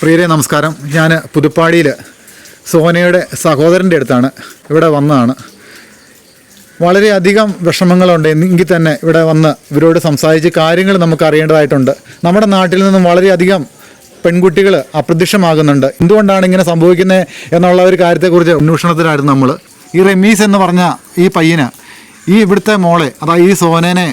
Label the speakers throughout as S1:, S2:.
S1: പ്രിയരെ നമസ്കാരം. ഞാൻ പുതുപ്പാടിയിൽ സോനയുടെ സഹോദരന്റെ അടുത്താണ് ഇവിടെ വന്നതാണ്. വളരെയധികം വിഷമങ്ങളുണ്ട്. എങ്കിൽ തന്നെ ഇവിടെ വന്ന് ഇവരോട് സംസാരിച്ച് കാര്യങ്ങൾ നമുക്ക് അറിയേണ്ടതായിട്ടുണ്ട്. നമ്മുടെ നാട്ടിൽ നിന്നും വളരെയധികം പെൺകുട്ടികൾ അപ്രത്യക്ഷമാകുന്നുണ്ട്. എന്തുകൊണ്ടാണ് ഇങ്ങനെ സംഭവിക്കുന്നത് എന്നുള്ള ഒരു കാര്യത്തെക്കുറിച്ച് അന്വേഷണത്തിലായിരുന്നു നമ്മൾ ഈ റമീസ് എന്ന് പറഞ്ഞ ഈ പയ്യന് ഈ ഇവിടുത്തെ മോളെ അതായത് ഈ സോനേനെ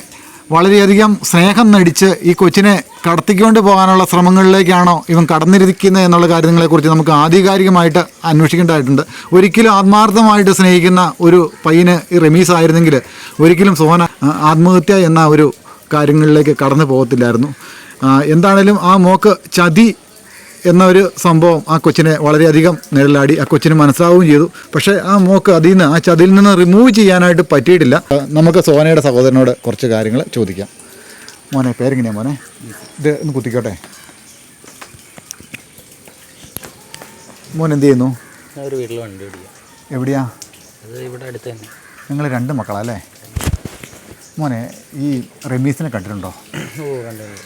S1: വളരെയധികം സ്നേഹം നടിച്ച് ഈ കൊച്ചിനെ കടത്തിക്കൊണ്ട് പോകാനുള്ള ശ്രമങ്ങളിലേക്കാണോ ഇവൻ കടന്നിരിക്കുന്നത് എന്നുള്ള കാര്യങ്ങളെക്കുറിച്ച് നമുക്ക് ആധികാരികമായിട്ട് അന്വേഷിക്കേണ്ടതായിട്ടുണ്ട്. ഒരിക്കലും ആത്മാർത്ഥമായിട്ട് സ്നേഹിക്കുന്ന ഒരു പയ്യന് ഈ റമീസ് ആയിരുന്നെങ്കിൽ ഒരിക്കലും സോന ആത്മഹത്യ എന്ന ഒരു കാര്യങ്ങളിലേക്ക് കടന്നു പോകത്തില്ലായിരുന്നു. എന്താണേലും ആ മോക്ക് ചതി എന്ന ഒരു സംഭവം ആ കൊച്ചിനെ വളരെയധികം നിഴലാടി. ആ കൊച്ചിന് മനസ്സിലാവുകയും ചെയ്തു. പക്ഷേ ആ മോക്ക് അതിൽ നിന്ന് ആ ചതിയിൽ നിന്ന് റിമൂവ് ചെയ്യാനായിട്ട് പറ്റിയിട്ടില്ല. നമുക്ക് സോനയുടെ സഹോദരനോട് കുറച്ച് കാര്യങ്ങൾ ചോദിക്കാം. മോനെ പേരെങ്ങനെയാ മോനെ? ഇത് ഒന്ന് കുത്തിക്കോട്ടെ. മോൻ എന്ത് ചെയ്യുന്നു?
S2: ഒരു വീട്ടിൽ വണ്ടി
S1: എവിടെയാ?
S2: അത് ഇവിടെ അടുത്ത് തന്നെ.
S1: നിങ്ങൾ രണ്ട് മക്കളല്ലേ? മോനെ ഈ റമീസിനെ കണ്ടിട്ടുണ്ട്?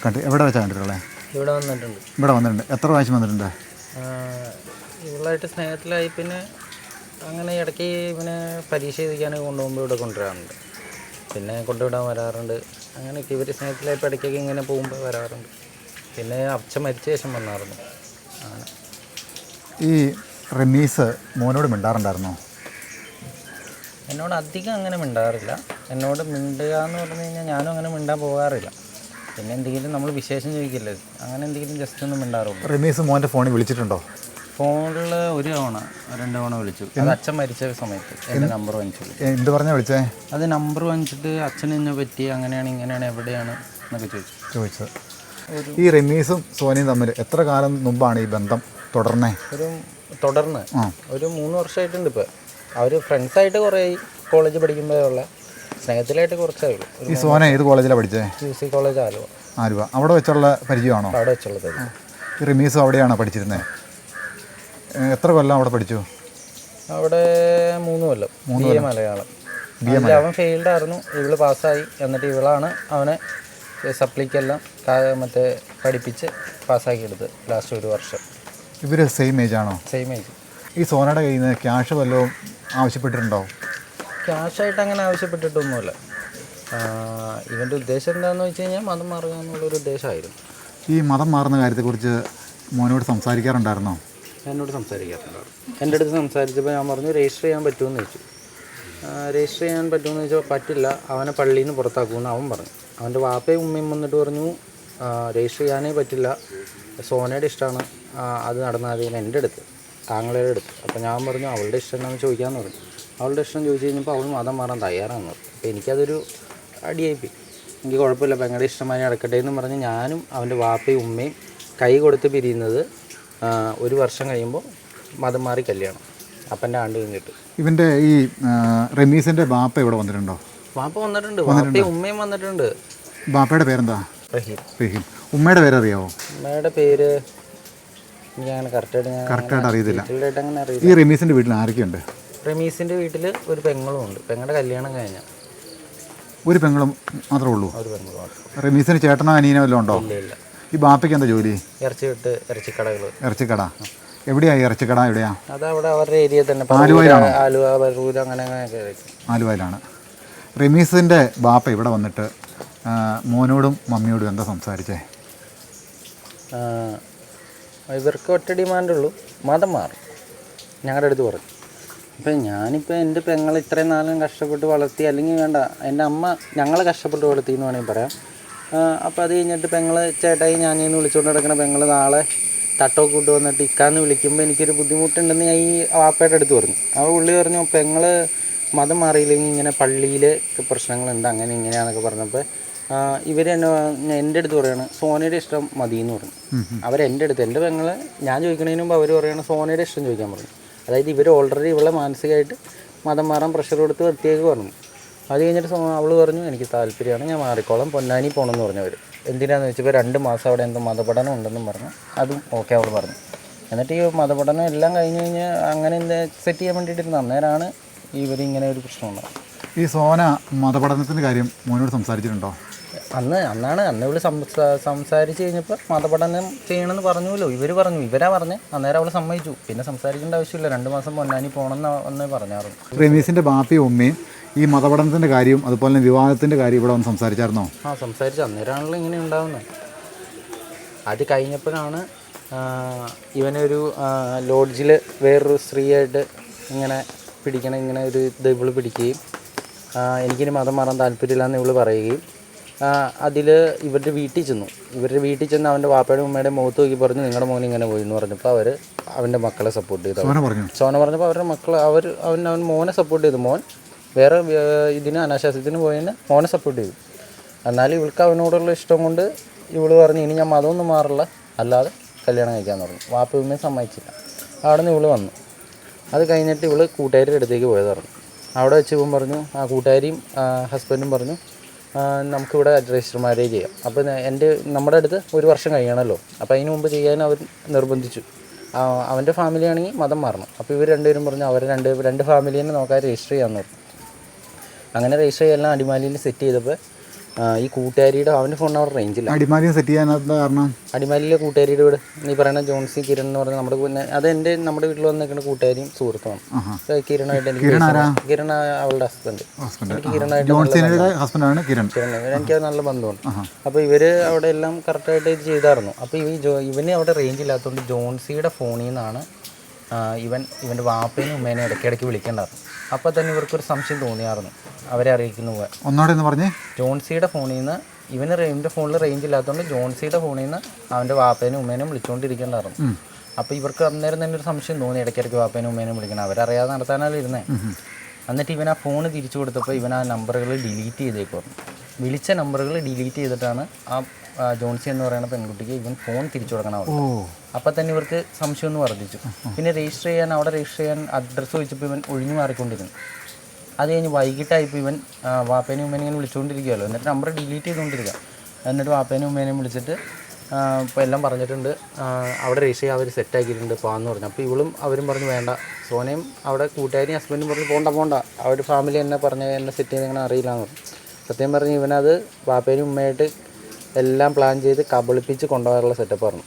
S1: കണ്ട് എവിടെ വെച്ചാണ് കണ്ടിട്ടുള്ളത്?
S2: ഇവിടെ വന്നിട്ടുണ്ട്.
S1: ഇവിടെ വന്നിട്ടുണ്ട്. എത്ര പ്രാവശ്യം വന്നിട്ടുണ്ട്?
S2: ഇവളായിട്ട് സ്നേഹത്തിലായി പിന്നെ അങ്ങനെ ഇടയ്ക്ക് ഇവനെ പരീക്ഷ ചെയ്തിരിക്കാൻ കൊണ്ടുപോകുമ്പോൾ ഇവിടെ കൊണ്ടുവരാറുണ്ട്. പിന്നെ കൊണ്ടുവിടാൻ വരാറുണ്ട്. അങ്ങനെയൊക്കെ ഇവർ സ്നേഹത്തിലായപ്പോൾ ഇടയ്ക്കൊക്കെ ഇങ്ങനെ പോകുമ്പോൾ വരാറുണ്ട്. പിന്നെ അച്ഛൻ മരിച്ച ശേഷം വന്നായിരുന്നു. അങ്ങനെ.
S1: ഈ റമീസ് മോനോട് മിണ്ടാറുണ്ടായിരുന്നോ?
S2: എന്നോട് അധികം അങ്ങനെ മിണ്ടാറില്ല. എന്നോട് മിണ്ടുക എന്ന് പറഞ്ഞു കഴിഞ്ഞാൽ ഞാനും അങ്ങനെ മിണ്ടാൻ പോകാറില്ല. പിന്നെ എന്തെങ്കിലും നമ്മൾ വിശേഷം ചോദിക്കില്ലേ? അങ്ങനെ എന്തെങ്കിലും ജസ്റ്റ് ഒന്നും മിണ്ടാറുള്ളൂ.
S1: റമീസ് മോന്റെ ഫോണിൽ വിളിച്ചിട്ടുണ്ടോ?
S2: ഫോണിൽ ഒരു തവണ രണ്ട് തവണ വിളിച്ചു. അത് അച്ഛൻ മരിച്ച സമയത്ത് എന്റെ നമ്പർ വാങ്ങിച്ചു
S1: എന്ത് പറഞ്ഞാൽ വിളിച്ചേ?
S2: അത് നമ്പർ വാങ്ങിച്ചിട്ട് അച്ഛൻ എന്നെ പറ്റി അങ്ങനെയാണ് ഇങ്ങനെയാണ് എവിടെയാണ് എന്നൊക്കെ ചോദിച്ചു.
S1: ചോദിച്ചത്. ഈ റമീസും സോനിയും തമ്മിൽ എത്ര കാലം മുമ്പാണ് ഈ ബന്ധം തുടർന്നേ?
S2: ഒരു തുടർന്ന്. ഒരു മൂന്ന് വർഷമായിട്ടുണ്ട് ഇപ്പോൾ അവർ ഫ്രണ്ട്സായിട്ട് കുറേ കോളേജ് പഠിക്കുമ്പോഴുള്ള സ്നേഹത്തിലായിട്ട് കുറച്ചേ ഉള്ളൂ.
S1: ഈ സോന ഏത് കോളേജിലാണ് പഠിച്ചേ?
S2: U C college Aluva.
S1: Aluva. അവിടെ വെച്ചുള്ള പരിചയമാണോ?
S2: അവിടെ വെച്ചുള്ള
S1: ഈ റിമീസ് അവിടെയാണ് പഠിച്ചിരുന്നത് എത്ര കൊല്ലം അവിടെ പഠിച്ചു?
S2: അവിടെ മൂന്ന് കൊല്ലം. B A Malayalam. അവൻ ഫെയിൽഡ് ആയിരുന്നു ഇവൾ പാസ്സായി. എന്നിട്ട് ഇവളാണ് അവനെ സപ്ലിക്കെല്ലാം മറ്റേ പഠിപ്പിച്ച് പാസ്സാക്കി എടുത്ത് ലാസ്റ്റ് ഒരു വർഷം.
S1: ഇവർ സെയിം ഏജ് ആണോ?
S2: സെയിം ഏജ്
S1: ഈ സോനയുടെ കയ്യിൽ നിന്ന് ക്യാഷ് വല്ലതും ആവശ്യപ്പെട്ടിട്ടുണ്ടോ?
S2: ക്യാഷായിട്ട് അങ്ങനെ ആവശ്യപ്പെട്ടിട്ടൊന്നുമില്ല. ഇവന്റെ ഉദ്ദേശം എന്താണെന്ന് വെച്ച് കഴിഞ്ഞാൽ മതം മാറുക എന്നുള്ളൊരു ഉദ്ദേശമായിരുന്നു.
S1: ഈ മതം മാറുന്ന കാര്യത്തെക്കുറിച്ച് മോനോട് സംസാരിക്കാറുണ്ടായിരുന്നോ?
S2: എന്നോട് സംസാരിക്കാറുണ്ടായിരുന്നു എന്റെ അടുത്ത് സംസാരിച്ചപ്പോൾ ഞാൻ പറഞ്ഞു രജിസ്റ്റർ ചെയ്യാൻ പറ്റുമെന്ന് ചോദിച്ചു. രജിസ്റ്റർ ചെയ്യാൻ പറ്റുമെന്ന് ചോദിച്ചാൽ പറ്റില്ല. അവനെ പള്ളിയിൽ നിന്ന് പുറത്താക്കുമെന്ന് അവൻ പറഞ്ഞു. അവന്റെ വാപ്പയും ഉമ്മയും വന്നിട്ട് പറഞ്ഞു രജിസ്റ്റർ ചെയ്യാനേ പറ്റില്ല. സോനയുടെ ഇഷ്ടമാണ്. അത് നടന്നാൽ മതി. എന്റെ അടുത്ത് താങ്കളുടെ അടുത്ത്. അപ്പോൾ ഞാൻ പറഞ്ഞു അവളുടെ ഇഷ്ടം എന്താണെന്ന് ചോദിക്കാമെന്ന് പറഞ്ഞു. അവളുടെ ഇഷ്ടം ചോദിച്ചു കഴിഞ്ഞപ്പോൾ അവൾ മതം മാറാൻ തയ്യാറാണ്. അപ്പോൾ എനിക്കതൊരു അടിയായിപ്പോയി. എനിക്ക് കുഴപ്പമില്ല പെങ്ങളുടെ ഇഷ്ടമായി നടക്കട്ടെ എന്ന് പറഞ്ഞ് ഞാനും അവന്റെ വാപ്പയും ഉമ്മയും കൈ കൊടുത്ത് പിരിയുന്നത് ഒരു വർഷം കഴിയുമ്പോൾ മതം മാറി കല്യാണം. അപ്പന്റെ ആണ്ട് കഴിഞ്ഞിട്ട്.
S1: ഇവന്റെ ഈ റമീസിന്റെ വാപ്പ ഇവിടെ വന്നിട്ടുണ്ടോ?
S2: വാപ്പ വന്നിട്ടുണ്ട്. വാപ്പയും ഉമ്മയും വന്നിട്ടുണ്ട്.
S1: വാപ്പയുടെ പേരെന്താ?
S2: റഹീം.
S1: റഹീം. ഉമ്മയുടെ പേരറിയാവോ
S2: ഉമ്മയുടെ പേര് എനിക്ക് അങ്ങനെ കറക്റ്റായിട്ട്
S1: അറിയത്തില്ല. ഈ റമീസിന്റെ വീട്ടിൽ ആരൊക്കെയുണ്ട്?
S2: റമീസിന്റെ വീട്ടിൽ ഒരു പെങ്ങളും ഉണ്ട്. പെങ്ങളുടെ കല്യാണം കഴിഞ്ഞ.
S1: ഒരു പെങ്ങളും മാത്രമേ ഉള്ളൂ?
S2: ഒരു പെങ്ങളും മാത്രം
S1: റമീസിന് ചേട്ടനോ അനിയനോ വല്ലതും ഉണ്ടോ?
S2: ഇല്ല ഇല്ല.
S1: ഈ ബാപ്പയ്ക്ക് എന്താ ജോലി?
S2: ഇറച്ചി വിട്ട് ഇറച്ചിക്കടകൾ.
S1: ഇറച്ചിക്കട. എവിടെയാ ഈ ഇറച്ചിക്കട എവിടെയാ?
S2: അതവിടെ അവരുടെ ഏരിയ തന്നെ.
S1: ആലുവയിലാണോ?
S2: ആലുവ ബറൂർ അങ്ങനെ അങ്ങനെയൊക്കെ ആയിരിക്കും.
S1: ആലുവയിലാണ്. റമീസിന്റെ ബാപ്പ ഇവിടെ വന്നിട്ട് ആ, മോനോടും മമ്മിയോടും എന്താ സംസാരിച്ചേ?
S2: ആ, ഇവർക്ക് ഒറ്റ ഡിമാൻഡുള്ളൂ മതം മാറും. ഞങ്ങളുടെ അടുത്ത് പറഞ്ഞു അപ്പം ഞാനിപ്പോൾ എന്റെ പെങ്ങൾ ഇത്രയും നാളും കഷ്ടപ്പെട്ട് വളർത്തി അല്ലെങ്കിൽ വേണ്ട എന്റെ അമ്മ ഞങ്ങളെ കഷ്ടപ്പെട്ട് വളർത്തി എന്ന് വേണമെങ്കിൽ പറയാം. അപ്പോൾ അത് കഴിഞ്ഞിട്ട് പെങ്ങൾ ചേട്ടായി ഞാനീന്ന് വിളിച്ചുകൊണ്ട് നടക്കുന്ന പെങ്ങൾ നാളെ തട്ടൊക്കെ കൂട്ട് വന്നിട്ട് ഇക്കാന്ന് വിളിക്കുമ്പോൾ എനിക്കൊരു ബുദ്ധിമുട്ടുണ്ടെന്ന് ഞാൻ ഈ വാപ്പയുടെ അടുത്ത് പറഞ്ഞു. അപ്പോൾ പുള്ളി പറഞ്ഞു പെങ്ങൾ മതം മാറിയില്ലെങ്കിൽ ഇങ്ങനെ പള്ളിയിൽ പ്രശ്നങ്ങളുണ്ട് അങ്ങനെ ഇങ്ങനെയാണെന്നൊക്കെ പറഞ്ഞപ്പോൾ ഇവർ എന്നെ എന്റെ അടുത്ത് പറയാണ് സോനയുടെ ഇഷ്ടം മതി എന്ന് പറഞ്ഞു അവരെന്റെ അടുത്ത് എന്റെ പെങ്ങൾ ഞാൻ ചോദിക്കണതിന് മുമ്പ് അവർ പറയാണ് സോനയുടെ ഇഷ്ടം ചോദിക്കാൻ പറഞ്ഞു. അതായത് ഇവർ ഓൾറെഡി ഇവളെ മാനസികമായിട്ട് മതം മാറാൻ പ്രഷർ കൊടുത്ത് വൃത്തിയാക്കി പറഞ്ഞു. അത് കഴിഞ്ഞിട്ട് അവൾ പറഞ്ഞു എനിക്ക് താല്പര്യമാണ് ഞാൻ മാറിക്കോളാം പൊന്നാനി പോകണമെന്ന് പറഞ്ഞു അവർ എന്തിനാന്ന് വെച്ചപ്പോൾ രണ്ട് മാസം അവിടെ എന്തോ മതപഠനം ഉണ്ടെന്നും പറഞ്ഞു. അതും ഓക്കെ അവൾ പറഞ്ഞു. എന്നിട്ട് ഈ മതപഠനം എല്ലാം കഴിഞ്ഞ് കഴിഞ്ഞ് അങ്ങനെ എന്താ സെറ്റ് ചെയ്യാൻ വേണ്ടിയിട്ട് ഇരുന്ന് അന്നേരമാണ് ഇവരിങ്ങനെ ഒരു പ്രശ്നം ഉണ്ടായത്.
S1: ഈ സോന മതപഠനത്തിന്റെ കാര്യം മോനോട് സംസാരിച്ചിട്ടുണ്ടോ?
S2: അന്ന് അന്നാണ് അന്ന് ഇവൾ സംസാ സംസാരിച്ച് കഴിഞ്ഞപ്പോൾ മതപഠനം ചെയ്യണമെന്ന് പറഞ്ഞുല്ലോ ഇവർ പറഞ്ഞു ഇവരാ പറഞ്ഞ്. അന്നേരം അവൾ സമ്മതിച്ചു. പിന്നെ സംസാരിക്കേണ്ട ആവശ്യമില്ല. രണ്ട് മാസം പൊന്നാനി പോകണമെന്ന് അന്ന് പറഞ്ഞായിരുന്നു
S1: റമീസിന്റെ ബാപ്പയും ഉമ്മയും ഈ മതപഠനത്തിന്റെ കാര്യവും അതുപോലെ തന്നെ വിവാഹത്തിന്റെ കാര്യം ഇവിടെ വന്ന് സംസാരിച്ചായിരുന്നോ?
S2: ആ സംസാരിച്ചു. അന്നേരമാണല്ലോ ഇങ്ങനെ ഉണ്ടാവുന്നത് അത് കഴിഞ്ഞപ്പോഴാണ് ഇവനൊരു ലോഡ്ജിൽ വേറൊരു സ്ത്രീയായിട്ട് ഇങ്ങനെ പിടിക്കണം ഇങ്ങനെ ഒരു ഇത് ഇവൾ പിടിക്കുകയും എനിക്കിനി മതം മാറാൻ താല്പര്യമില്ലെന്ന് ഇവൾ പറയുകയും അതിൽ ഇവരുടെ വീട്ടിൽ ചെന്നു. ഇവരുടെ വീട്ടിൽ ചെന്ന് അവന്റെ വാപ്പയുടെ ഉമ്മയുടെ മുഖത്ത് നോക്കി പറഞ്ഞു നിങ്ങളുടെ മോൻ ഇങ്ങനെ പോയി എന്ന് പറഞ്ഞപ്പോൾ അവർ അവന്റെ മക്കളെ സപ്പോർട്ട് ചെയ്തു.
S1: സോന പറഞ്ഞു?
S2: സോന പറഞ്ഞപ്പോൾ അവരുടെ മക്കൾ അവർ അവൻ അവൻ മോനെ സപ്പോർട്ട് ചെയ്തു. മോൻ വേറെ ഇതിന് അനാശാസ്യത്തിന് പോയതിന് മോനെ സപ്പോർട്ട് ചെയ്തു. എന്നാലും ഇവൾക്ക് അവനോടുള്ള ഇഷ്ടം കൊണ്ട് ഇവൾ പറഞ്ഞു ഇനി ഞാൻ മതമൊന്നും മാറില്ല. അല്ലാതെ കല്യാണം കഴിക്കാൻ തുടങ്ങി. പറഞ്ഞു വാപ്പയുമ്മയും സമ്മതിച്ചില്ല. അവിടെ നിന്ന് ഇവൾ വന്നു. അത് കഴിഞ്ഞിട്ട് ഇവൾ കൂട്ടുകാരുടെ അടുത്തേക്ക് പോയത് പറഞ്ഞു. അവിടെ വെച്ച് ഇവൻ പറഞ്ഞു ആ കൂട്ടുകാരിയും ഹസ്ബൻഡും പറഞ്ഞു നമുക്കിവിടെ മാരേജ് ചെയ്യാം. അപ്പോൾ എന്റെ നമ്മുടെ അടുത്ത് ഒരു വർഷം കഴിയണമല്ലോ അപ്പോൾ അതിന് മുമ്പ് ചെയ്യാൻ അവർ നിർബന്ധിച്ചു. അവന്റെ ഫാമിലി ആണെങ്കിൽ മതം മാറണം. അപ്പോൾ ഇവർ രണ്ടുപേരും പറഞ്ഞു അവർ രണ്ട് രണ്ട് ഫാമിലിനെ നോക്കാൻ രജിസ്റ്റർ ചെയ്യാമെന്ന് പറഞ്ഞു. അങ്ങനെ രജിസ്റ്റർ ചെയ്യാൻ അടിമാലിയിൽ സെറ്റ് ചെയ്തപ്പോൾ ഈ കൂട്ടുകാരിയുടെ അവന്റെ ഫോണിന് അവിടെ റേഞ്ചില്ല
S1: അടിമാലിയും സെറ്റ് ചെയ്യാൻ കാരണം?
S2: അടിമാലിയിലെ കൂട്ടുകാരിയുടെ വീട്. നീ പറയുന്ന ജോൺസി കിരൺ എന്ന് പറഞ്ഞ നമ്മുടെ പിന്നെ അത് എന്റെ നമ്മുടെ വീട്ടിൽ വന്ന് നിൽക്കുന്ന കൂട്ടുകാരിയും സുഹൃത്തുമാണ്. കിരണായിട്ട് എനിക്ക് കിരൺ അവളുടെ ഹസ്ബൻഡ് എനിക്ക് കിരണായിട്ട്
S1: ഹസ്ബൻഡാണ് കിരൺ.
S2: കിരൺ എനിക്ക് നല്ല ബന്ധമാണ്. അപ്പോൾ ഇവർ അവിടെ എല്ലാം കറക്റ്റായിട്ട് ഇത് ചെയ്തായിരുന്നു. അപ്പോൾ ഇവ ഇവനെ അവിടെ റേഞ്ച് ഇല്ലാത്തതുകൊണ്ട് ജോൺസിയുടെ ഫോണിൽ നിന്നാണ് ഇവൻ ഇവന്റെ വാപ്പേനും ഉമ്മേനെ ഇടയ്ക്കിടയ്ക്ക് വിളിക്കേണ്ടായിരുന്നു. അപ്പോൾ തന്നെ ഇവർക്കൊരു സംശയം തോന്നിയായിരുന്നു. അവരെ അറിയിക്കുന്നു
S1: ഒന്നോടെ എന്ന് പറഞ്ഞേ.
S2: ജോൺസിയുടെ ഫോണിൽ നിന്ന് ഇവന് ഇവന്റെ ഫോണിൽ റേഞ്ച് ഇല്ലാത്തതുകൊണ്ട് ജോൺസിയുടെ ഫോണിൽ നിന്ന് അവന്റെ വാപ്പേനും ഉമ്മേനും വിളിച്ചുകൊണ്ടിരിക്കേണ്ടായിരുന്നു അപ്പോൾ ഇവർക്ക് അന്നേരം തന്നെ ഒരു സംശയം തോന്നി ഇടയ്ക്കിടയ്ക്ക് വാപ്പേനും ഉമ്മേനും വിളിക്കണം. അവരറിയാതെ നടത്താനാണ് ഇരുന്നേ. എന്നിട്ട് ഇവൻ ആ ഫോൺ തിരിച്ചു കൊടുത്തപ്പോൾ ഇവൻ ആ നമ്പറുകൾ ഡിലീറ്റ് ചെയ്തേക്കുവായിരുന്നു വിളിച്ച നമ്പറുകൾ ഡിലീറ്റ് ചെയ്തിട്ടാണ് ആ ജോൺസി എന്ന് പറയുന്ന പെൺകുട്ടിക്ക് ഇവൻ ഫോൺ തിരിച്ചു കൊടുക്കണം
S1: ഓ.
S2: അപ്പം തന്നെ ഇവർക്ക് സംശയം ഒന്ന് വർദ്ധിച്ചു. പിന്നെ രജിസ്റ്റർ ചെയ്യാൻ അവിടെ രജിസ്റ്റർ ചെയ്യാൻ അഡ്രസ്സ് ചോദിച്ചപ്പോൾ ഇവൻ ഒഴിഞ്ഞു മാറിക്കൊണ്ടിരുന്നു. അത് കഴിഞ്ഞ് വൈകിട്ടായപ്പോൾ ഇവൻ വാപ്പേനും ഉമ്മേനും ഇങ്ങനെ വിളിച്ചുകൊണ്ടിരിക്കുകയല്ലോ എന്നിട്ട് നമ്പർ ഡിലീറ്റ് ചെയ്തുകൊണ്ടിരിക്കുക. എന്നിട്ട് വാപ്പേനും ഉമ്മേനെയും വിളിച്ചിട്ട് ഇപ്പോൾ എല്ലാം പറഞ്ഞിട്ടുണ്ട്. അവിടെ രജിസ്റ്റർ ചെയ്യാൻ അവർ സെറ്റാക്കിയിട്ടുണ്ട് പോകാമെന്ന് പറഞ്ഞു. അപ്പോൾ ഇവളും അവരും പറഞ്ഞു വേണ്ട. സോനയും അവിടെ കൂട്ടുകാരും ഹസ്ബൻഡും പറഞ്ഞു പോകണ്ട പോകണ്ട അവർ ഫാമിലി എന്നെ പറഞ്ഞ് എന്നെ സെറ്റ് ചെയ്ത് എങ്ങനെ അറിയില്ല എന്ന് പറഞ്ഞു. സത്യം പറഞ്ഞ് ഇവനത് വാപ്പേനും ഉമ്മയായിട്ട് എല്ലാം പ്ലാൻ ചെയ്ത് കബളിപ്പിച്ച് കൊണ്ടുപോകാനുള്ള സെറ്റപ്പ് പറഞ്ഞു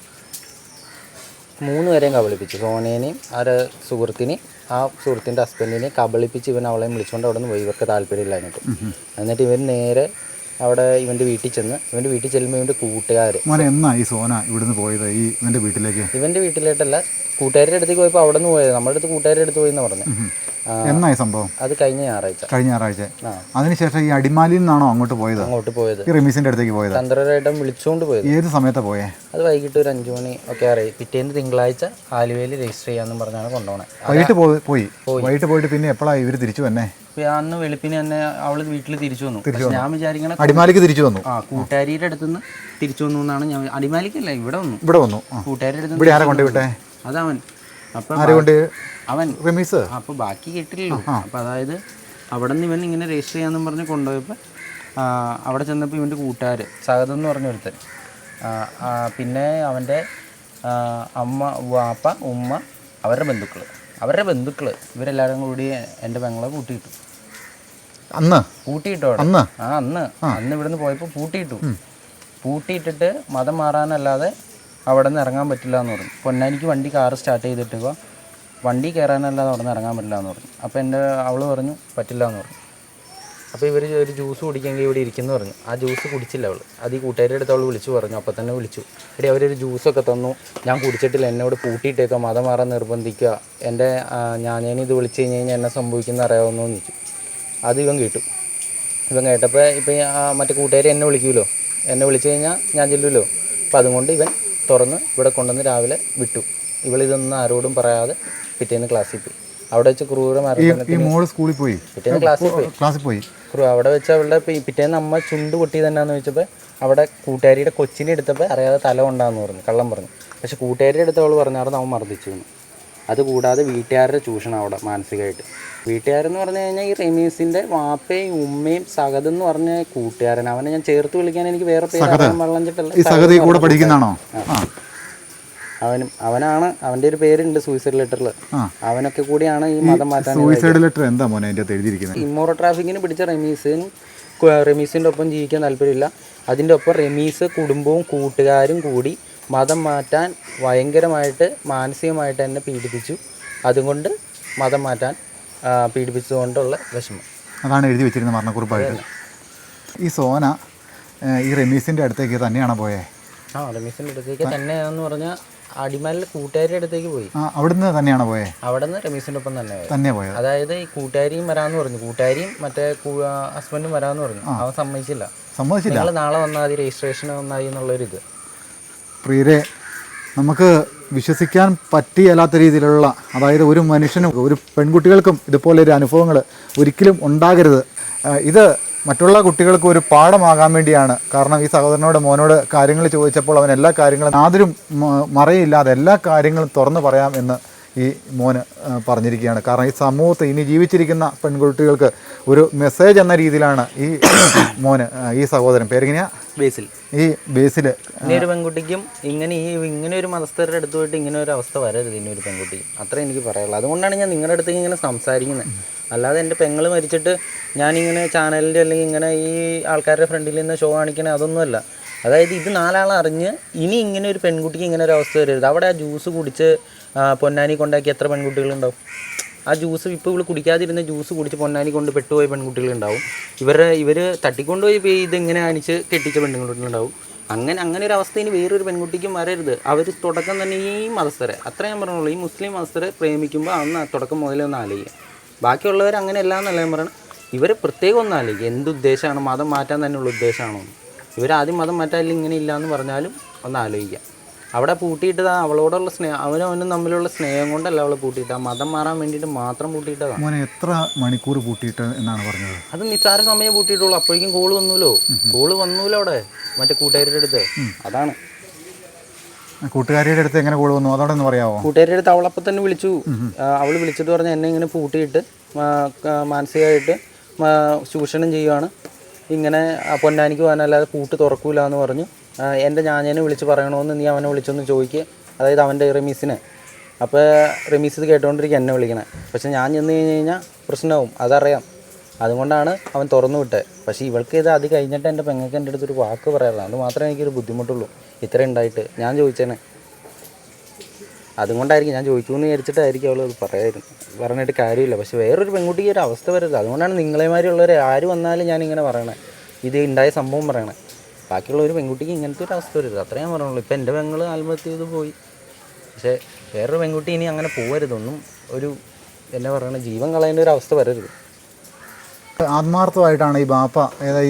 S2: മൂന്ന് പേരെയും കബളിപ്പിച്ചു. സോനേനെയും ആ ഒരു സുഹൃത്തിനെയും ആ സുഹൃത്തിന്റെ ഹസ്ബൻഡിനെയും കബളിപ്പിച്ച് ഇവൻ അവളെയും വിളിച്ചുകൊണ്ട് അവിടെ നിന്ന് പോയി. ഇവർക്ക് താല്പര്യമില്ലാഞ്ഞിട്ട്. എന്നിട്ട് ഇവൻ നേരെ അവിടെ ഇവന്റെ വീട്ടിൽ ചെന്ന് ഇവന്റെ വീട്ടിൽ ചെല്ലുമ്പോൾ ഇവന്റെ കൂട്ടുകാർ
S1: മോനെ എന്നാ ഈ സോന ഇവിടുന്ന് പോയത്? ഈ ഇവന്റെ വീട്ടിലേക്ക്?
S2: ഇവന്റെ വീട്ടിലേട്ടല്ല കൂട്ടുകാരുടെ അടുത്തേക്ക് പോയപ്പോൾ അവിടെ നിന്ന് പോയത്. നമ്മുടെ അടുത്ത് കൂട്ടുകാരുടെ അടുത്ത് പോയി എന്ന് പറഞ്ഞു. ആ,
S1: എന്നാ ഈ സംഭവം?
S2: അത് കഴിഞ്ഞ ഞായറാഴ്ച.
S1: കഴിഞ്ഞ ഞായറാഴ്ച. അതിനുശേഷം ഈ അടിമാലിയിൽ നിന്നാണോ അങ്ങോട്ട് പോയത്?
S2: അങ്ങോട്ട് പോയത്.
S1: ഈ റമീസിന്റെ അടുത്തേക്ക് പോയത്?
S2: തന്ത്രരായിട്ടും വിളിച്ചുകൊണ്ട് പോയത്.
S1: ഏത് സമയത്താണ് പോയേ?
S2: അത് വൈകിട്ട് ഒരു അഞ്ചു മണി ഒക്കെ അറിയാം പിറ്റേന്ന് തിങ്കളാഴ്ച ആലുവയിൽ രജിസ്റ്റർ ചെയ്യാന്ന് പറഞ്ഞാണ് കൊണ്ടുപോണേ.
S1: വൈകിട്ട് പോയി? പോയി. വൈകിട്ട് പോയിട്ട് പിന്നെ എപ്പോഴാണ് ഇവർ തിരിച്ചു വന്നേ?
S2: അന്ന് വെളുപ്പിന് തന്നെ അവൾ വീട്ടിൽ തിരിച്ചു വന്നു. ഞാൻ വിചാരിക്കണ
S1: അടിമാലിക്ക് തിരിച്ചു വന്നു?
S2: ആ കൂട്ടുകാരിയുടെ അടുത്തുനിന്ന് തിരിച്ചു വന്നു എന്നാണ് ഞാൻ അടിമാലിക്കല്ല ഇവിടെ വന്നു.
S1: ഇവിടെ വന്നു.
S2: കൂട്ടുകാരിയുടെ അടുത്ത് അതവൻ. അപ്പൊ
S1: ആരെ
S2: അവൻ.
S1: റമീസ്?
S2: അപ്പോൾ അപ്പൊ ബാക്കി കേട്ടില്ലല്ലോ അപ്പൊ അതായത് അവിടെ നിന്ന് ഇവൻ ഇങ്ങനെ രജിസ്റ്റർ ചെയ്യാന്നും പറഞ്ഞ് കൊണ്ടുപോയപ്പോൾ അവിടെ ചെന്നപ്പോൾ ഇവന്റെ കൂട്ടുകാർ സഹദം എന്ന് പറഞ്ഞ ഒരുത്തൻ. പിന്നെ അവന്റെ അമ്മ വാപ്പ ഉമ്മ അവരുടെ ബന്ധുക്കൾ അവരുടെ ബന്ധുക്കൾ ഇവരെല്ലാവരും കൂടി എന്റെ പെങ്ങളെ കൂട്ടിയിട്ടു.
S1: അന്ന്?
S2: കൂട്ടിയിട്ടോ
S1: അന്ന്?
S2: ആ അന്ന്. അന്ന് ഇവിടുന്ന് പോയപ്പോൾ പൂട്ടിയിട്ടു. പൂട്ടിയിട്ടിട്ട് മതം മാറാനല്ലാതെ അവിടെ നിന്ന് ഇറങ്ങാൻ പറ്റില്ല എന്ന് പറഞ്ഞു. പൊന്നാനിക്ക് വണ്ടി കാറ് സ്റ്റാർട്ട് ചെയ്തിട്ട് ഇപ്പോൾ വണ്ടി കയറാനല്ലാതെ അവിടെ നിന്ന് ഇറങ്ങാൻ പറ്റില്ല എന്ന് പറഞ്ഞു. അപ്പോൾ എന്റെ അവൾ പറഞ്ഞു പറ്റില്ല എന്ന് പറഞ്ഞു. അപ്പോൾ ഇവർ ഒരു ജ്യൂസ് കുടിക്കാമെങ്കിൽ ഇവിടെ ഇരിക്കുന്നു പറഞ്ഞു. ആ ജ്യൂസ് കുടിച്ചില്ല അവൾ അത് ഈ കൂട്ടുകാരുടെ അടുത്ത് അവൾ വിളിച്ചു പറഞ്ഞു. അപ്പോൾ തന്നെ വിളിച്ചു. എടി അവരൊരു ജ്യൂസൊക്കെ തന്നു. ഞാൻ കുടിച്ചിട്ടില്ല. എന്നോട് പൂട്ടിയിട്ടേക്കോ. മതം മാറാൻ നിർബന്ധിക്കുക എന്റെ ഞാനേനെ ഇത് വിളിച്ചു കഴിഞ്ഞ് കഴിഞ്ഞാൽ എന്നെ സംഭവിക്കുന്ന അറിയാവുന്നു ചോദിച്ചു. അത് ഇവൻ കേട്ടു. ഇവൻ കേട്ടപ്പോൾ ഇപ്പം മറ്റേ കൂട്ടുകാർ എന്നെ വിളിക്കുമല്ലോ എന്നെ വിളിച്ചു കഴിഞ്ഞാൽ ഞാൻ ചെല്ലുമല്ലോ അപ്പോൾ അതുകൊണ്ട് ഇവൻ തുറന്ന് ഇവിടെ കൊണ്ടുവന്ന് രാവിലെ വിട്ടു. ഇവളിതൊന്നും ആരോടും പറയാതെ പിറ്റേന്ന് ക്ലാസ്സിൽ പോയി. അവിടെ വെച്ച് ക്രൂര മരണത്തിന്
S1: സ്കൂളിൽ പോയി?
S2: പിറ്റേന്ന് ക്ലാസ്സിൽ പോയി.
S1: ക്ലാസ്സിൽ പോയി?
S2: ക്രൂ അവിടെ വെച്ച് അവളുടെ പിറ്റേന്ന് അമ്മ ചുണ്ട് പൊട്ടി തന്നെയാണെന്ന് ചോദിച്ചപ്പോൾ അവിടെ കൂട്ടുകാരിയുടെ കൊച്ചിനെ എടുത്തപ്പോൾ അറിയാതെ തല കൊണ്ടാന്ന് പറഞ്ഞു കള്ളം പറഞ്ഞു. പക്ഷെ കൂട്ടുകാരിയുടെ അടുത്ത് അവൾ പറഞ്ഞായിരുന്നു അവൻ മർദ്ദിച്ചു എന്ന്. അതുകൂടാതെ വീട്ടുകാരുടെ ചൂഷണം അവിടെ മാനസികമായിട്ട്. വീട്ടുകാരെന്ന് പറഞ്ഞു കഴിഞ്ഞാൽ ഈ റമീസിന്റെ വാപ്പയും ഉമ്മയും സഹതെന്ന് പറഞ്ഞ കൂട്ടുകാരൻ. അവനെ ഞാൻ ചേർത്ത് വിളിക്കാൻ എനിക്ക് വേറെ പേര്
S1: സഹതി പഠിക്കുന്നതാണോ?
S2: അവനും അവനാണ് അവന്റെ ഒരു പേരുണ്ട് സൂയിസൈഡ് ലെറ്ററിൽ. അവനൊക്കെ കൂടിയാണ് ഈ മതം മാറ്റാൻ
S1: സൂയിസൈഡ് ലെറ്റർ എന്താ മോനെ എഴുതിയിരിക്കുന്നത്
S2: ഇമ്മോറോ ട്രാഫിക്കിന് പിടിച്ച റമീസിന് റമീസിന്റെ ഒപ്പം ജീവിക്കാൻ താല്പര്യമില്ല. അതിന്റെ ഒപ്പം റമീസ് കുടുംബവും കൂട്ടുകാരും കൂടി മതം മാറ്റാൻ ഭയങ്കരമായിട്ട് മാനസികമായിട്ട് എന്നെ പീഡിപ്പിച്ചു. അതുകൊണ്ട് മതം മാറ്റാൻ പീഡിപ്പിച്ചതുകൊണ്ടുള്ള വിഷമം.
S1: അതാണ് എഴുതി വെച്ചിരുന്നത് മരണക്കുറിപ്പായിട്ട്. ഈ സോന ഈ റമീസിന്റെ അടുത്തേക്ക് തന്നെയാണ് പോയേ?
S2: ആ റമീസിന്റെ അടുത്തേക്ക് തന്നെയാണെന്ന് പറഞ്ഞാൽ അടിമാലിലെ കൂട്ടുകാരി അടുത്തേക്ക് പോയി.
S1: അവിടുന്ന് തന്നെയാണ് പോയത്
S2: അവിടെ നിന്ന് റമീസിന്റെ ഒപ്പം തന്നെ
S1: തന്നെ പോയത്
S2: അതായത് ഈ കൂട്ടുകാരിയും വരാമെന്ന് പറഞ്ഞു. കൂട്ടുകാരിയും മറ്റേ ഹസ്ബൻഡും വരാമെന്ന് പറഞ്ഞു. അവൻ സമ്മതിച്ചില്ല.
S1: സമ്മതിച്ചില്ല?
S2: നാളെ വന്നാൽ മതി രജിസ്ട്രേഷൻ വന്നാൽ എന്നുള്ളൊരിത്.
S1: പ്രിയരെ നമുക്ക് വിശ്വസിക്കാൻ പറ്റിയല്ലാത്ത രീതിയിലുള്ള അതായത് ഒരു മനുഷ്യനും ഒരു പെൺകുട്ടികൾക്കും ഇതുപോലെ ഒരു അനുഭവങ്ങൾ ഒരിക്കലും ഉണ്ടാകരുത്. ഇത് മറ്റുള്ള കുട്ടികൾക്ക് ഒരു പാഠമാകാൻ വേണ്ടിയാണ്. കാരണം ഈ സഹോദരനോട് മോനോട് കാര്യങ്ങൾ ചോദിച്ചപ്പോൾ അവൻ എല്ലാ കാര്യങ്ങളും ആതിരും മറയില്ലാതെ എല്ലാ കാര്യങ്ങളും തുറന്നു പറയാം എന്ന് ഈ മോന് പറഞ്ഞിരിക്കുകയാണ്. കാരണം ഈ സമൂഹത്തിൽ ഇനി ജീവിച്ചിരിക്കുന്ന പെൺകുട്ടികൾക്ക് ഒരു മെസ്സേജ് എന്ന രീതിയിലാണ് ഈ മോന് ഈ സഹോദരൻ. പേരെങ്ങനെയാ?
S2: ബേസിൽ.
S1: ഈ ബേസിൽ
S2: ഒരു പെൺകുട്ടിക്കും ഇങ്ങനെ ഈ ഇങ്ങനെ ഒരു മതസ്ഥരുടെ അടുത്ത് പോയിട്ട് ഇങ്ങനെ ഒരു അവസ്ഥ വരരുത് ഇനി ഒരു പെൺകുട്ടിക്കും അത്രേ എനിക്ക് പറയാനുള്ളൂ. അതുകൊണ്ടാണ് ഞാൻ നിങ്ങളുടെ അടുത്തേക്ക് ഇങ്ങനെ സംസാരിക്കുന്നത്. അല്ലാതെ എന്റെ പെങ്ങൾ മരിച്ചിട്ട് ഞാനിങ്ങനെ ചാനലിന്റെ അല്ലെങ്കിൽ ഇങ്ങനെ ഈ ആൾക്കാരുടെ ഫ്രണ്ടിൽ നിന്ന് ഷോ കാണിക്കണേ അതൊന്നുമല്ല. അതായത് ഇത് നാലാളറിഞ്ഞ് ഇനി ഇങ്ങനെ ഒരു പെൺകുട്ടിക്ക് ഇങ്ങനെ ഒരു അവസ്ഥ വരരുത്. അവിടെ ആ ജ്യൂസ് കുടിച്ച് പൊന്നാനി കൊണ്ടാക്കി എത്ര പെൺകുട്ടികളുണ്ടാവും? ആ ജ്യൂസ് ഇപ്പോൾ ഇവൾ കുടിക്കാതിരുന്ന ജ്യൂസ് കുടിച്ച് പൊന്നാനി കൊണ്ട് പെട്ടുപോയ പെൺകുട്ടികളുണ്ടാവും. ഇവരെ ഇവർ തട്ടിക്കൊണ്ടുപോയി ഇപ്പൊ ഇത് ഇങ്ങനെ കാണിച്ച് കെട്ടിച്ച പെൺകുട്ടികളുണ്ടാവും. അങ്ങനെ അങ്ങനെ ഒരു അവസ്ഥ ഇനി വേറൊരു പെൺകുട്ടിക്കും വരരുത്. അവർ തുടക്കം തന്നെ ഈ മതസ്ഥരെ. അത്ര ഞാൻ പറഞ്ഞുള്ളൂ. ഈ മുസ്ലിം മതസ്ഥരെ പ്രേമിക്കുമ്പോൾ അന്ന് തുടക്കം മുതലേ ഒന്ന് ആലോചിക്കുക ബാക്കിയുള്ളവർ അങ്ങനെ അല്ല എന്നല്ല ഞാൻ പറയണം? ഇവർ പ്രത്യേകം ഒന്ന് ആലോചിക്കുക എന്ത് ഉദ്ദേശമാണ് മതം മാറ്റാൻ തന്നെയുള്ള ഉദ്ദേശമാണോ ഇവർ ആദ്യം മതം മാറ്റാൻ ഇങ്ങനെ ഇല്ല എന്ന് പറഞ്ഞാലും ഒന്ന് ആലോചിക്കാം. അവിടെ പൂട്ടിയിട്ടതാ അവളോടുള്ള സ്നേഹം അവനും അവനും തമ്മിലുള്ള സ്നേഹം കൊണ്ടല്ല അവളെ പൂട്ടിയിട്ട മതം മാറാൻ വേണ്ടിയിട്ട് മാത്രം പൂട്ടിയിട്ടതാണ്
S1: മോനെ എത്ര മണിക്കൂർ പൂട്ടിയിട്ട് എന്നാണ് പറഞ്ഞത്?
S2: അത് നിസ്സാര സമയം പൂട്ടിയിട്ടുള്ളൂ. അപ്പോഴേക്കും കോൾ വന്നൂലോ? കോൾ വന്നൂലോ അവിടെ. മറ്റേ കൂട്ടുകാരുടെ അടുത്ത്. അതാണ്.
S1: കൂട്ടുകാരിയുടെ അടുത്ത് എങ്ങനെ കോൾ വന്നു? അതോടെ പറയാമോ
S2: കൂട്ടുകാരുടെ അടുത്ത് അവളപ്പം തന്നെ വിളിച്ചു. അവൾ അവൾ വിളിച്ചിട്ട് പറഞ്ഞ എന്നെ ഇങ്ങനെ പൂട്ടിയിട്ട് മാനസികമായിട്ട് ചൂഷണം ചെയ്യുവാണ്. ഇങ്ങനെ പൊന്നാനിക്ക് പോകാനല്ലാതെ പൂട്ട് തുറക്കൂല എന്ന് പറഞ്ഞു എന്റെ ഞാനേനെ വിളിച്ച് പറയണമെന്ന് നീ അവനെ വിളിച്ചൊന്ന് ചോദിക്കുക അതായത് അവന്റെ റമീസിനെ. അപ്പോൾ റമീസ് ഇത് കേട്ടുകൊണ്ടിരിക്കുക എന്നെ വിളിക്കണേ. പക്ഷെ ഞാൻ ചെന്ന് കഴിഞ്ഞ് കഴിഞ്ഞാൽ പ്രശ്നമാവും അതറിയാം. അതുകൊണ്ടാണ് അവൻ തുറന്നു വിട്ടത് പക്ഷേ ഇവൾക്ക് ഇത് അത് കഴിഞ്ഞിട്ട് എന്റെ പെങ്ങൾക്ക് എന്റെ അടുത്തൊരു വാക്ക് പറയാറില്ല അത് മാത്രമേ എനിക്കൊരു ബുദ്ധിമുട്ടുള്ളൂ. ഇത്ര ഉണ്ടായിട്ട്. ഞാൻ ചോദിച്ചേനെ. അതുകൊണ്ടായിരിക്കും ഞാൻ ചോദിക്കുമെന്ന് വിചാരിച്ചിട്ടായിരിക്കും അവൾ അത് പറയായിരുന്നു. പറഞ്ഞിട്ട് കാര്യമില്ല. പക്ഷെ വേറൊരു പെൺകുട്ടിക്ക് ഒരു അവസ്ഥ വരരുത് അതുകൊണ്ടാണ് നിങ്ങളെമാരിയുള്ളവർ ആര് വന്നാലും ഞാൻ ഇങ്ങനെ പറയണേ. ഇത് ഉണ്ടായ സംഭവം പറയണേ. ബാക്കിയുള്ള ഒരു പെൺകുട്ടിക്ക് ഇങ്ങനത്തെ ഒരു അവസ്ഥ വരരുത് അത്രയും ഞാൻ പറഞ്ഞുള്ളൂ. ഇപ്പം എന്റെ പെങ്ങൾ ആത്മഹത്യ ചെയ്ത് പോയി. പക്ഷേ വേറൊരു പെൺകുട്ടി ഇനി അങ്ങനെ പോകരുതൊന്നും ഒരു എന്നെ പറയണ ജീവൻ കളയേണ്ട ഒരു അവസ്ഥ വരരുത്.
S1: ആത്മാർത്ഥമായിട്ടാണ് ഈ ബാപ്പ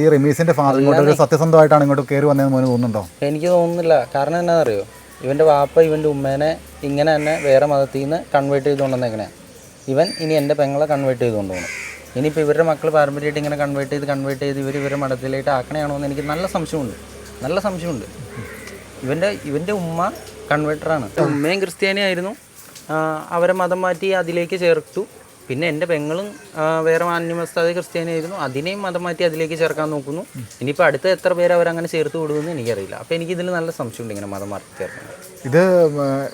S1: ഈ റമീസിന്റെ ഫാദർ ഇങ്ങോട്ട് സത്യസന്ധമായിട്ടാണ് ഇങ്ങോട്ട് കയറി വന്നതെന്ന് മോന് തോന്നുന്നുണ്ടോ?
S2: എനിക്ക് തോന്നുന്നില്ല. കാരണം എന്നാണെന്നറിയോ ഇവന്റെ വാപ്പ ഇവന്റെ ഉമ്മേനെ ഇങ്ങനെ തന്നെ വേറെ മതത്തിൽ നിന്ന് കൺവേർട്ട് ചെയ്തുകൊണ്ടെന്നെങ്ങനെ ഇവൻ ഇനി എന്റെ പെങ്ങളെ കൺവേർട്ട് ചെയ്തുകൊണ്ട് പോകണം ഇനിയിപ്പോൾ ഇവരുടെ മക്കൾ പാരമ്പര്യമായിട്ട് ഇങ്ങനെ കൺവേർട്ട് ചെയ്ത് കൺവേർട്ട് ചെയ്ത് ഇവർ ഇവരുടെ മതത്തിലേക്ക് ആക്കണയാണോ എന്ന് എനിക്ക് നല്ല സംശയമുണ്ട്. നല്ല സംശയമുണ്ട്. ഇവന്റെ ഇവന്റെ ഉമ്മ കൺവേർട്ടറാണ് ഉമ്മയും ക്രിസ്ത്യാനിയായിരുന്നു ആയിരുന്നു. അവരെ മതം മാറ്റി അതിലേക്ക് ചേർത്തു. പിന്നെ എന്റെ പെങ്ങളും വേറെ മാന്യമസ്താതെ ക്രിസ്ത്യാനിയായിരുന്നു. അതിനെയും മതം മാറ്റി അതിലേക്ക് ചേർക്കാൻ നോക്കുന്നു. ഇനിയിപ്പോൾ അടുത്ത എത്ര പേര് അവരങ്ങനെ ചേർത്ത് വിടുമെന്ന് എനിക്കറിയില്ല. അപ്പോൾ എനിക്കിതിൽ നല്ല സംശയമുണ്ട് ഇങ്ങനെ മതം മാറ്റി ചേർക്കുന്നത്
S1: ഇത്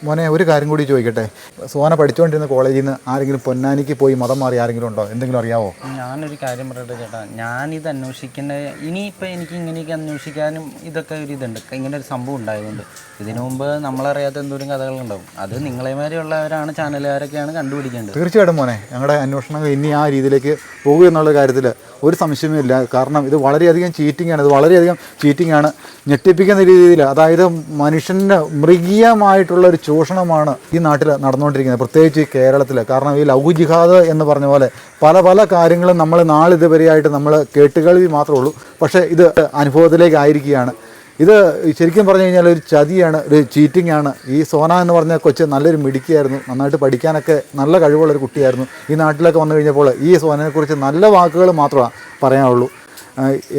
S1: മോനെ ഒരു കാര്യം കൂടി ചോദിക്കട്ടെ. സോന പഠിച്ചുകൊണ്ടിരുന്ന കോളേജിൽ നിന്ന് ആരെങ്കിലും പൊന്നാനിക്ക് പോയി മതം മാറി ആരെങ്കിലും ഉണ്ടോ? എന്തെങ്കിലും അറിയാവോ?
S2: ഞാനൊരു കാര്യം പറയട്ടെ ചേട്ടാ. ഞാനിത് അന്വേഷിക്കുന്ന ഇനിയിപ്പോൾ എനിക്ക് ഇങ്ങനെയൊക്കെ അന്വേഷിക്കാനും ഇതൊക്കെ ഒരു ഇതുണ്ട്. ഇങ്ങനെ ഒരു സംഭവം ഉണ്ടായതുകൊണ്ട്. ഇതിനു മുമ്പ് നമ്മളറിയാത്ത എന്തോരം കഥകളുണ്ടാവും. അത് നിങ്ങളെമാരെയുള്ളവരാണ് ചാനലുകാരൊക്കെയാണ് കണ്ടുപിടിക്കേണ്ടത്.
S1: തീർച്ചയായിട്ടും മോനെ. ഞങ്ങളുടെ അന്വേഷണങ്ങൾ ഇനി ആ രീതിയിലേക്ക് പോകുക എന്നുള്ള കാര്യത്തിൽ ഒരു സംശയവുമില്ല. കാരണം ഇത് വളരെയധികം ചീറ്റിംഗ് ആണ്. ഇത് വളരെയധികം ചീറ്റിംഗ് ആണ്. ഞെട്ടിപ്പിക്കുന്ന രീതിയിൽ അതായത് മനുഷ്യന്റെ മൃഗീയമായിട്ടുള്ള ഒരു ചൂഷണമാണ് ഈ നാട്ടിൽ നടന്നുകൊണ്ടിരിക്കുന്നത് പ്രത്യേകിച്ച് ഈ കേരളത്തിൽ. കാരണം ഈ ലഘു ജിഹാദ് എന്ന് പറഞ്ഞ പോലെ പല പല കാര്യങ്ങളും നമ്മൾ നാളിതുവരെയായിട്ട് നമ്മൾ കേട്ടുകേൾവി മാത്രമേ ഉള്ളൂ. പക്ഷേ ഇത് അനുഭവത്തിലേക്ക് ആയിരിക്കുകയാണ്. ഇത് ശരിക്കും പറഞ്ഞു കഴിഞ്ഞാൽ ഒരു ചതിയാണ് ഒരു ചീറ്റിംഗ് ആണ്. ഈ സോന എന്ന് പറഞ്ഞ കൊച്ച് നല്ലൊരു മിടുക്കിയായിരുന്നു. നന്നായിട്ട് പഠിക്കാനൊക്കെ നല്ല കഴിവുള്ളൊരു കുട്ടിയായിരുന്നു. ഈ നാട്ടിലൊക്കെ വന്നു കഴിഞ്ഞപ്പോൾ ഈ സോനയെക്കുറിച്ച് നല്ല വാക്കുകൾ മാത്രമേ പറയാനുള്ളൂ.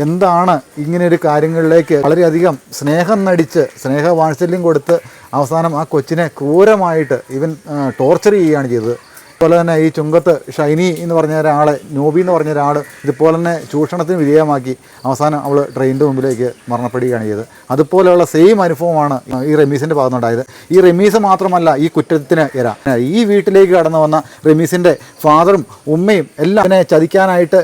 S1: എന്താണ് ഇങ്ങനെ ഒരു കാര്യങ്ങളിലേക്ക് വളരെയധികം സ്നേഹം നടിച്ച് സ്നേഹവാത്സല്യം കൊടുത്ത് അവസാനം ആ കൊച്ചിനെ ക്രൂരമായിട്ട് ഇവൻ ടോർച്ചർ ചെയ്യുകയാണ് ചെയ്തത്. അതുപോലെ തന്നെ ഈ ചുങ്കത്ത് ഷൈനി എന്ന് പറഞ്ഞ ഒരാളെ നോബി എന്ന് പറഞ്ഞ ഒരാൾ ഇതുപോലെ തന്നെ ചൂഷണത്തിന് വിധേയമാക്കി അവസാനം അവൾ ട്രെയിനിന്റെ മുമ്പിലേക്ക് മരണപ്പെടുകയാണ് ചെയ്തത്. അതുപോലെയുള്ള സെയിം അനുഭവമാണ് ഈ റമീസിന്റെ ഭാഗത്തുണ്ടായത് ഈ റമീസ് മാത്രമല്ല ഈ കുറ്റത്തിന് ഇര. ഈ വീട്ടിലേക്ക് കടന്നു വന്ന റമീസിന്റെ ഫാദറും ഉമ്മയും എല്ലാം ഇവനെ ചതിക്കാനായിട്ട്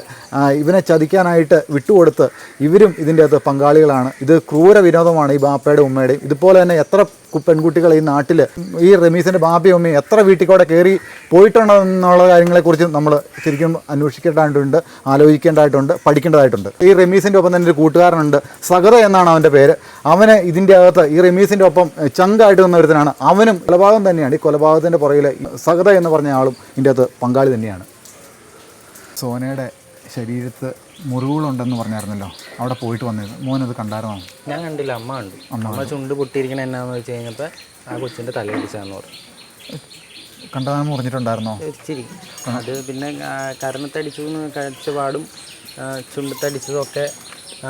S1: ഇവനെ ചതിക്കാനായിട്ട് വിട്ടുകൊടുത്ത് ഇവരും ഇതിന്റെ അകത്ത് പങ്കാളികളാണ്. ഇത് ക്രൂര വിനോദമാണ് ഈ ബാപ്പയുടെ ഉമ്മയുടെയും. ഇതുപോലെ തന്നെ എത്ര പെൺകുട്ടികൾ ഈ നാട്ടിൽ ഈ റമീസിന്റെ ബാബയും അമ്മയും എത്ര വീട്ടിൽ കൂടെ കയറി പോയിട്ടുണ്ടെന്നുള്ള കാര്യങ്ങളെക്കുറിച്ച് നമ്മൾ ശരിക്കും അന്വേഷിക്കേണ്ടതായിട്ടുണ്ട് ആലോചിക്കേണ്ടതായിട്ടുണ്ട് പഠിക്കേണ്ടതായിട്ടുണ്ട്. ഈ റമീസിന്റെ ഒപ്പം തന്നെ ഒരു കൂട്ടുകാരനുണ്ട് സഗത എന്നാണ് അവന്റെ പേര്. അവന് ഇതിന്റെ അകത്ത് ഈ റമീസിന്റെ ഒപ്പം ചങ്കായിട്ട് നിന്ന ഒരുത്തനാണ് അവനും കൊലപാതകം തന്നെയാണ്. ഈ കൊലപാതകത്തിന്റെ പുറകിൽ സഗത എന്ന് പറഞ്ഞ ആളും ഇതിന്റെ അകത്ത് പങ്കാളി തന്നെയാണ്. സോനയുടെ ശരീരത്ത് മുറിവുകളുണ്ടെന്ന് പറഞ്ഞായിരുന്നല്ലോ. അവിടെ പോയിട്ട് വന്നത് മോനത് കണ്ടായിരുന്നോ?
S2: ഞാൻ കണ്ടില്ല. അമ്മ കണ്ടു. അമ്മ ചുണ്ട് പൊട്ടിയിരിക്കണ എന്നാന്ന് വെച്ച് കഴിഞ്ഞപ്പോൾ ആ കൊച്ചിന്റെ തലയടിച്ചാന്ന് പറഞ്ഞു.
S1: കണ്ടതാന്ന് പറഞ്ഞിട്ടുണ്ടായിരുന്നോ?
S2: ശരി അത് പിന്നെ കരണത്തടിച്ചു കഴിച്ച പാടും ആ, ചുണ്ടത്തടിച്ചതും ഒക്കെ ആ,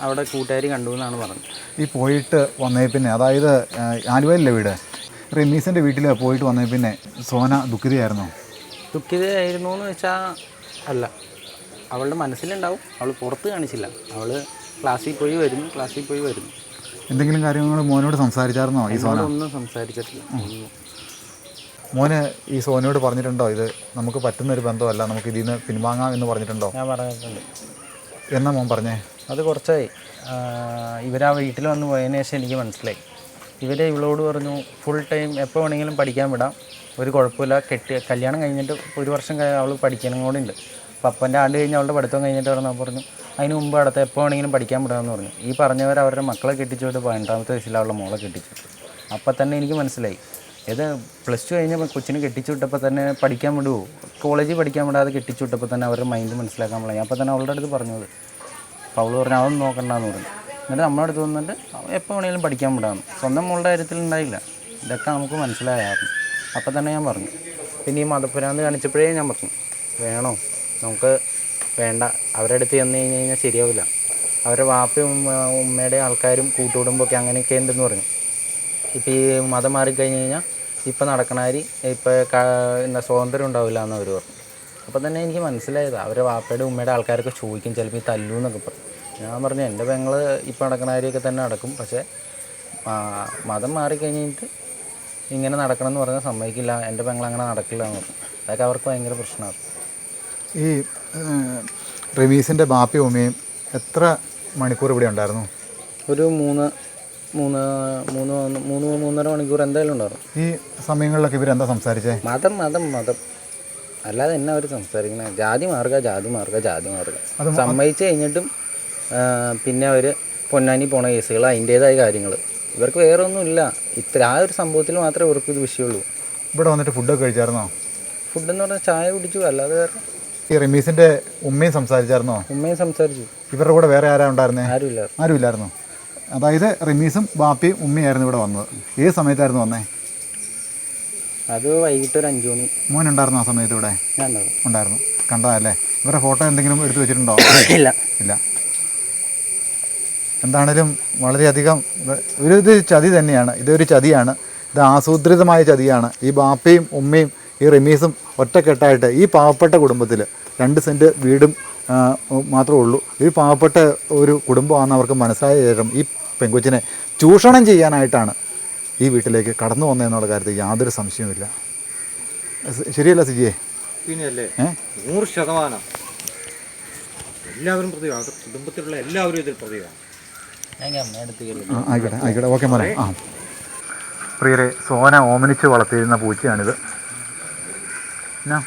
S2: അവിടെ കൂട്ടുകാരി കണ്ടു എന്നാണ് പറഞ്ഞത്.
S1: ഈ പോയിട്ട് വന്നേ പിന്നെ അതായത് ആലുവയല്ലേ വീട്? റമീസിന്റെ വീട്ടിൽ പോയിട്ട് വന്നേ പിന്നെ സോന ദുഃഖിതയായിരുന്നോ?
S2: ദുഃഖിതയായിരുന്നു എന്ന് വെച്ചാൽ അല്ല. അവളുടെ മനസ്സിലുണ്ടാവും. അവൾ പുറത്ത് കാണിച്ചില്ല. അവൾ ക്ലാസ്സിൽ പോയി വരുന്നു ക്ലാസ്സിൽ പോയി വരുന്നു.
S1: എന്തെങ്കിലും കാര്യങ്ങൾ മോനോട് സംസാരിച്ചായിരുന്നോ ഈ സോന?
S2: ഒന്നും സംസാരിച്ചിട്ടില്ല.
S1: മോനെ ഈ സോനയോട് പറഞ്ഞിട്ടുണ്ടോ? ഇത് നമുക്ക് പറ്റുന്ന ഒരു ബന്ധമല്ല നമുക്ക് ഇതിൽ നിന്ന് പിൻവാങ്ങാം എന്ന് പറഞ്ഞിട്ടുണ്ടോ?
S2: ഞാൻ പറഞ്ഞിട്ടുണ്ട്.
S1: എന്നാ മോൻ പറഞ്ഞേ?
S2: അത് കുറച്ചായി. ഇവരാ വീട്ടിൽ വന്ന് പോയതിന് ശേഷം എനിക്ക് മനസ്സിലായി. ഇവരെ ഇവളോട് പറഞ്ഞു ഫുൾ ടൈം എപ്പോൾ വേണമെങ്കിലും പഠിക്കാൻ വിടാം. ഒരു കുഴപ്പമില്ല. കെട്ടി കല്യാണം കഴിഞ്ഞിട്ട് ഒരു വർഷം അവൾ പഠിക്കണം കൂടെ ഉണ്ട് അപ്പോൾ അപ്പന്റെ ആണ്ട് കഴിഞ്ഞ് അവളുടെ പഠിത്തം കഴിഞ്ഞിട്ട് പറഞ്ഞാൽ പറഞ്ഞു. അതിന് മുമ്പ് അടുത്ത് എപ്പോൾ വേണമെങ്കിലും പഠിക്കാൻ വിടാമെന്ന് പറഞ്ഞു. ഈ പറഞ്ഞവർ അവരുടെ മക്കളെ കെട്ടിച്ചുകൊണ്ട് പതിനെട്ടാമത്തെ വയസ്സിൽ അവളുടെ മോളെ കെട്ടിച്ചു. അപ്പം തന്നെ എനിക്ക് മനസ്സിലായി. ഇത് പ്ലസ് ടു കഴിഞ്ഞ കൊച്ചിനെ കെട്ടിച്ചു വിട്ടപ്പോൾ തന്നെ പഠിക്കാൻ വിടുമോ കോളേജിൽ പഠിക്കാൻ വിടാതെ കെട്ടിച്ചു വിട്ടപ്പോൾ തന്നെ അവരുടെ മൈൻഡ് മനസ്സിലാക്കാൻ പറയും അപ്പോൾ തന്നെ അവളുടെ അടുത്ത് പറഞ്ഞത്. അപ്പോൾ അവൾ പറഞ്ഞു അതൊന്നും നോക്കണ്ടെന്ന് പറഞ്ഞു. എന്നിട്ട് നമ്മുടെ അടുത്ത് വന്നിട്ട് എപ്പോൾ വേണമെങ്കിലും പഠിക്കാൻ വിടാമെന്ന് സ്വന്തം മോളുടെ കാര്യത്തിൽ ഉണ്ടായില്ല. ഇതൊക്കെ നമുക്ക് മനസ്സിലായായിരുന്നു. അപ്പോൾ തന്നെ ഞാൻ പറഞ്ഞു. പിന്നെ ഈ മതപുരാന്ത് കാണിച്ചപ്പോഴേ ഞാൻ പറഞ്ഞു വേണോ? നമുക്ക് വേണ്ട. അവരുടെ അടുത്ത് ചെന്ന് കഴിഞ്ഞ് കഴിഞ്ഞാൽ ശരിയാവില്ല. അവരുടെ വാപ്പയും ഉമ്മ- ഉമ്മയുടെ ആൾക്കാരും കൂട്ടുകുടുംബമൊക്കെ അങ്ങനെയൊക്കെ ഉണ്ടെന്ന് പറഞ്ഞു. ഇപ്പോൾ ഈ മതം മാറിക്കഴിഞ്ഞ് കഴിഞ്ഞാൽ ഇപ്പം നടക്കണാരി ഇപ്പോൾ എന്താ സ്വാതന്ത്ര്യം ഉണ്ടാവില്ല എന്ന് അവർ പറഞ്ഞു അപ്പോൾ തന്നെ എനിക്ക് മനസ്സിലായത് അവരുടെ വാപ്പയുടെ ഉമ്മയുടെ ആൾക്കാരൊക്കെ ചോദിക്കും ചിലപ്പോൾ ഈ തല്ലു എന്നൊക്കെ പറഞ്ഞു ഞാൻ പറഞ്ഞു എന്റെ പെങ്ങൾ ഇപ്പം നടക്കണാരിയൊക്കെ തന്നെ നടക്കും. പക്ഷേ മതം മാറിക്കഴിഞ്ഞിട്ട് ഇങ്ങനെ നടക്കണമെന്ന് പറഞ്ഞാൽ സമ്മതിക്കില്ല. എന്റെ പെങ്ങൾ അങ്ങനെ നടക്കില്ല എന്ന് പറഞ്ഞു അതൊക്കെ അവർക്ക് ഭയങ്കര പ്രശ്നമാണ്.
S1: ഈ റമീസിന്റെ ബാപ്പയും ഉമ്മയും എത്ര മണിക്കൂർ ഇവിടെ ഉണ്ടായിരുന്നു?
S2: ഒരു മൂന്ന് മൂന്ന് മൂന്ന് മൂന്ന് മൂന്നര മണിക്കൂർ എന്തായാലും ഉണ്ടായിരുന്നു.
S1: ഈ സമയങ്ങളിലൊക്കെ ഇവരെന്താ സംസാരിച്ചേ?
S2: മതം മതം മതം. അല്ലാതെ എന്നാ അവർ സംസാരിക്കണേ? ജാതി മാറുക ജാതി മാറുക ജാതി മാറുക. സമ്മതിച്ച് കഴിഞ്ഞിട്ടും പിന്നെ അവർ പൊന്നാനി പോണ കേസുകൾ അതിന്റേതായ കാര്യങ്ങൾ ഇവർക്ക് വേറെ ഒന്നുമില്ല ഇത്ര ആ ഒരു സംഭവത്തിൽ മാത്രമേ ഇവർക്ക് ഇത് വിഷയമുള്ളൂ.
S1: ഇവിടെ വന്നിട്ട് ഫുഡൊക്കെ കഴിച്ചായിരുന്നോ?
S2: ഫുഡെന്ന് പറഞ്ഞാൽ ചായ കുടിച്ചു അല്ലാതെ വേറെ
S1: ഈ റമീസിന്റെ ഉമ്മയും സംസാരിച്ചായിരുന്നോ?
S2: ഉമ്മയും സംസാരിച്ചു.
S1: ഇവരുടെ കൂടെ വേറെ ആരാ ഉണ്ടായിരുന്നേ?
S2: ആരുമില്ല
S1: ആരുമില്ലായിരുന്നു. അതായത് റമീസും ബാപ്പിയും ഉമ്മയായിരുന്നു ഇവിടെ വന്നത്. ഏത് സമയത്തായിരുന്നു വന്നേ?
S2: അത് വൈകിട്ട് ഒരു അഞ്ചു മണി.
S1: മോൻ ഉണ്ടായിരുന്നു ആ സമയത്ത് ഇവിടെ? ഉണ്ടായിരുന്നു. കണ്ടതല്ലേ? ഇവരുടെ ഫോട്ടോ എന്തെങ്കിലും എടുത്തു വെച്ചിട്ടുണ്ടോ?
S2: ഇല്ല.
S1: ഇല്ല. എന്താണേലും വളരെയധികം ഒരു ഇത് ചതി തന്നെയാണ്. ഇതൊരു ചതിയാണ്. ഇത് ആസൂത്രിതമായ ചതിയാണ്. ഈ ബാപ്പയും ഉമ്മയും ഈ റമീസും ഒറ്റക്കെട്ടായിട്ട് ഈ പാവപ്പെട്ട കുടുംബത്തിൽ രണ്ട് സെന്റ് വീടും മാത്രമേ ഉള്ളൂ. ഈ പാവപ്പെട്ട ഒരു കുടുംബമാണെന്ന് അവർക്ക് മനസ്സിലായ ശേഷം ഈ പെങ്കൊച്ചിനെ ചൂഷണം ചെയ്യാനായിട്ടാണ് ഈ വീട്ടിലേക്ക് കടന്നു വന്നതെന്നുള്ള കാര്യത്തിൽ യാതൊരു സംശയവുമില്ല. ശരിയല്ല സിജിയെ?
S3: പിന്നെയല്ലേ? നൂറ് ശതമാനം. എല്ലാവരും പ്രതിയാണ് കുടുംബത്തിലുള്ള എല്ലാവരും ഇതിൽ പ്രതിയാണ്
S2: ഞാൻ അമ്മയുടെ
S1: ആ, ആയിക്കോട്ടെ ആയിക്കോട്ടെ. ഓക്കെ മോനെ. ആ. പ്രിയരെ സോന ഓമനിച്ച് വളർത്തിയിരുന്ന പൂച്ചയാണിത്. എന്നാ